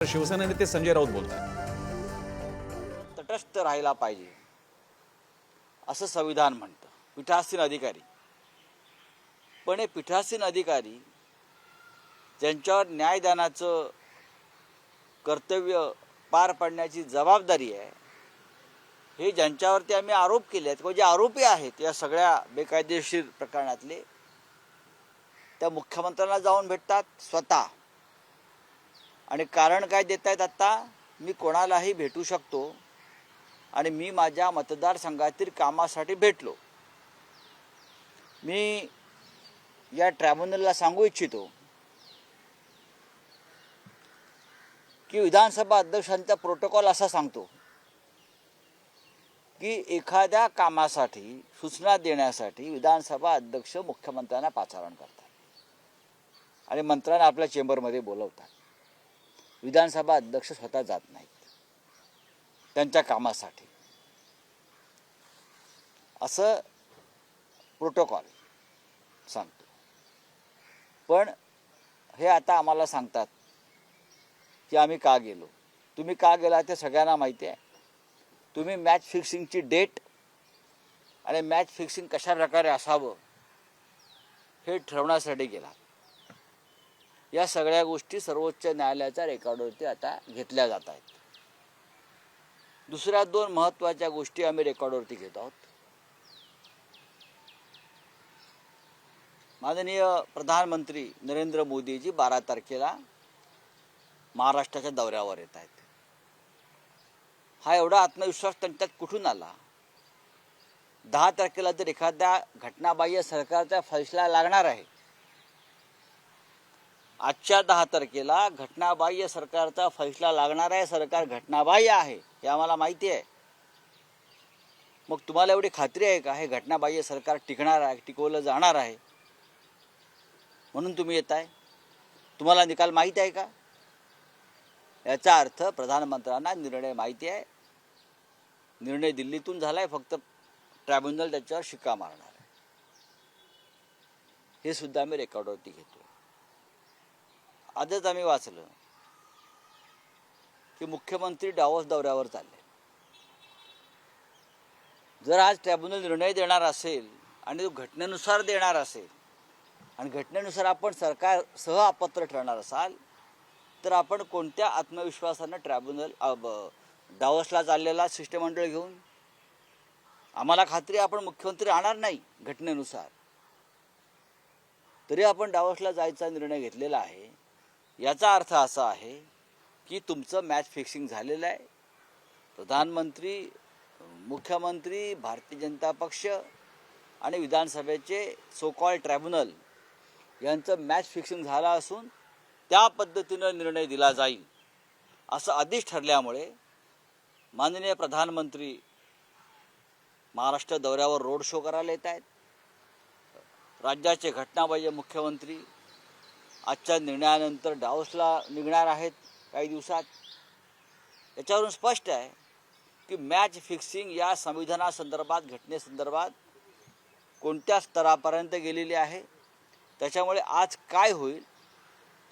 शिवसेना नेते संजय राऊत बोलत आहेत तटस्थ राहायला पाहिजे. असं संविधान म्हणतं. पीठासीन अधिकारी. पण हे पीठासीन अधिकारी ज्यांच्यावर न्यायदानाचं कर्तव्य पार पाडण्याची जबाबदारी आहे हे ज्यांच्यावरती आम्ही आरोप केले आहेत किंवा जे आरोपी आहेत या सगळ्या बेकायदेशीर प्रकरणातले त्या मुख्यमंत्र्यांना जाऊन भेटतात स्वतः. आणि कारण काय देत आहेत आत्ता? मी कोणालाही भेटू शकतो आणि मी माझ्या मतदारसंघातील कामासाठी भेटलो. मी या ट्रायब्युनलला सांगू इच्छितो की विधानसभा अध्यक्षांचा प्रोटोकॉल असा सांगतो की एखाद्या कामासाठी सूचना देण्यासाठी विधानसभा अध्यक्ष मुख्यमंत्र्यांना पाचारण करतात आणि मंत्र्यांना आपल्या चेंबरमध्ये बोलवतात. विधानसभा अध्यक्ष स्वतः जात नाहीत. त्यांच्या कामासाठी. असं प्रोटोकॉल सांगतो. पण हे आता आम्हाला सांगतात की आम्ही का गेलो? तुम्ही का गेला ते सगळ्यांना माहिती आहे. तुम्ही मॅच फिक्सिंगची डेट आणि मॅच फिक्सिंग कशा प्रकारे असावं हे ठरवण्यासाठी गेलात. या सगळ्या गोष्टी सर्वोच्च न्यायालयाच्या रेकॉर्डवरती आता घेतल्या जात आहेत. दुसऱ्या दोन महत्त्वाच्या गोष्टी आम्ही रेकॉर्डवरती घेत आहोत. माननीय प्रधानमंत्री नरेंद्र मोदीजी बारा तारखेला महाराष्ट्राच्या दौऱ्यावर येत आहेत. हा एवढा आत्मविश्वास त्यांच्यात कुठून आला? दहा तारखेला जर एखाद्या घटनाबाह्य सरकारचा फैसला लागणार आहे आजच्या दहा तारखेला घटनाबाह्य सरकारचा फैसला लागणार आहे. सरकार घटनाबाह्य आहे हे आम्हाला माहिती आहे. मग तुम्हाला एवढी खात्री आहे का? हे घटनाबाह्य सरकार टिकणार आहे टिकवलं जाणार आहे. म्हणून तुम्ही येत आहे. तुम्हाला निकाल माहीत आहे का? याचा अर्थ प्रधानमंत्र्यांना निर्णय माहिती आहे. निर्णय दिल्लीतून झाला आहे फक्त ट्रायब्युनल त्याच्यावर शिक्का मारणार आहे. हे सुद्धा आम्ही रेकॉर्डवरती घेतो. आजच आम्ही वाचलं की मुख्यमंत्री डावस दौऱ्यावर चालले. जर आज ट्रायब्युनल निर्णय देणार असेल आणि तो घटनेनुसार देणार असेल आणि घटनेनुसार आपण सरकार सह अपत्र ठरणार असाल तर आपण कोणत्या आत्मविश्वासानं ट्रायब्युनल डावसला चाललेला शिष्टमंडळ घेऊन? आम्हाला खात्री आपण मुख्यमंत्री आणणार नाही घटनेनुसार. तरी आपण डावसला जायचा निर्णय घेतलेला आहे. याचा अर्थ असा आहे की तुमचं मॅच फिक्सिंग झालेलं आहे. प्रधानमंत्री मुख्यमंत्री भारतीय जनता पक्ष आणि विधानसभेचे सो कॉल ट्रायब्युनल यांचं मॅच फिक्सिंग झालं असून त्या पद्धतीनं निर्णय दिला जाईल. असं आधीच ठरल्यामुळे माननीय प्रधानमंत्री महाराष्ट्र दौऱ्यावर रोड शो करायला येत आहेत. राज्याचे घटनाबाह्य मुख्यमंत्री आजच्या निर्णयानंतर डावसला निघणार आहेत काही दिवसात. याच्यावरून स्पष्ट आहे की मॅच फिक्सिंग या संविधानासंदर्भात घटनेसंदर्भात कोणत्या स्तरापर्यंत गेलेली आहे त्याच्यामुळे आज काय होईल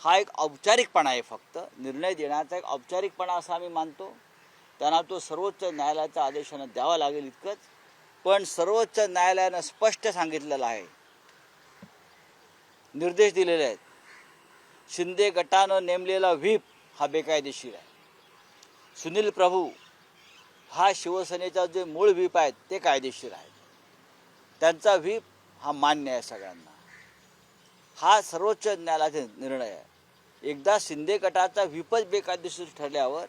हा एक औपचारिकपणा आहे फक्त. निर्णय देण्याचा एक औपचारिकपणा असा आम्ही मानतो. त्यांना तो सर्वोच्च न्यायालयाच्या आदेशानं द्यावा लागेल इतकंच. पण सर्वोच्च न्यायालयानं स्पष्ट सांगितलेलं आहे. निर्देश दिलेले आहेत. शिंदे गटानं नेमलेला व्हीप हा बेकायदेशीर आहे. सुनील प्रभू हा शिवसेनेचा जे मूळ व्हीप आहेत ते कायदेशीर आहेत. त्यांचा व्हीप हा मान्य आहे सगळ्यांना. हा सर्वोच्च न्यायालयाचा निर्णय आहे. एकदा शिंदे गटाचा व्हीपच बेकायदेशीर ठरल्यावर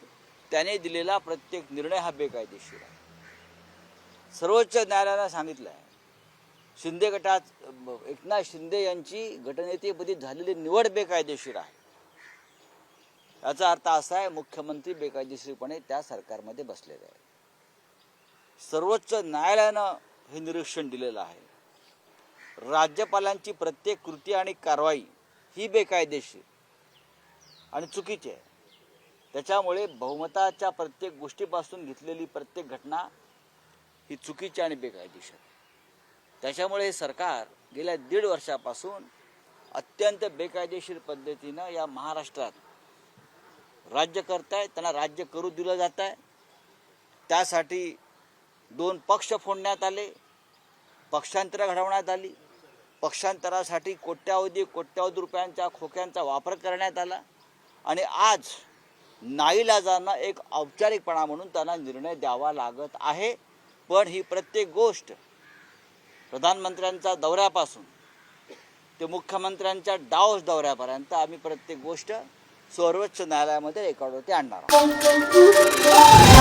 त्याने दिलेला प्रत्येक निर्णय हा बेकायदेशीर आहे. सर्वोच्च न्यायालयानं सांगितलं आहे शिंदे गटात एकनाथ शिंदे यांची गटनेतेपदी झालेली निवड बेकायदेशीर आहे. याचा अर्थ असा आहे मुख्यमंत्री बेकायदेशीरपणे त्या सरकारमध्ये बसलेले आहे सर्वोच्च न्यायालयानं हे निरीक्षण दिलेलं आहे. राज्यपालांची प्रत्येक कृती आणि कारवाई ही बेकायदेशीर आणि चुकीची आहे. त्याच्यामुळे बहुमताच्या प्रत्येक गोष्टीपासून घेतलेली प्रत्येक घटना ही चुकीची आणि बेकायदेशीर त्याच्यामुळे हे सरकार गेल्या दीड वर्षापासून अत्यंत बेकायदेशीर पद्धतीनं या महाराष्ट्रात राज्य करताय त्यांना राज्य करू दिलं जात आहे त्यासाठी दोन पक्ष फोडण्यात आले पक्षांतर घडवण्यात आली. पक्षांतरासाठी कोट्यावधी कोट्यावधी रुपयांच्या खोक्यांचा वापर करण्यात आला. आणि आज नाईलाजानं एक औपचारिकपणा म्हणून त्यांना निर्णय द्यावा लागत आहे. पण ही प्रत्येक गोष्ट प्रधानमंत्र्यांचा दौऱ्यापासून ते मुख्यमंत्र्यांच्या डावस दौऱ्यापर्यंत आम्ही प्रत्येक गोष्ट सर्वोच्च न्यायालयामध्ये रेकॉर्डवरती आणणार आहोत.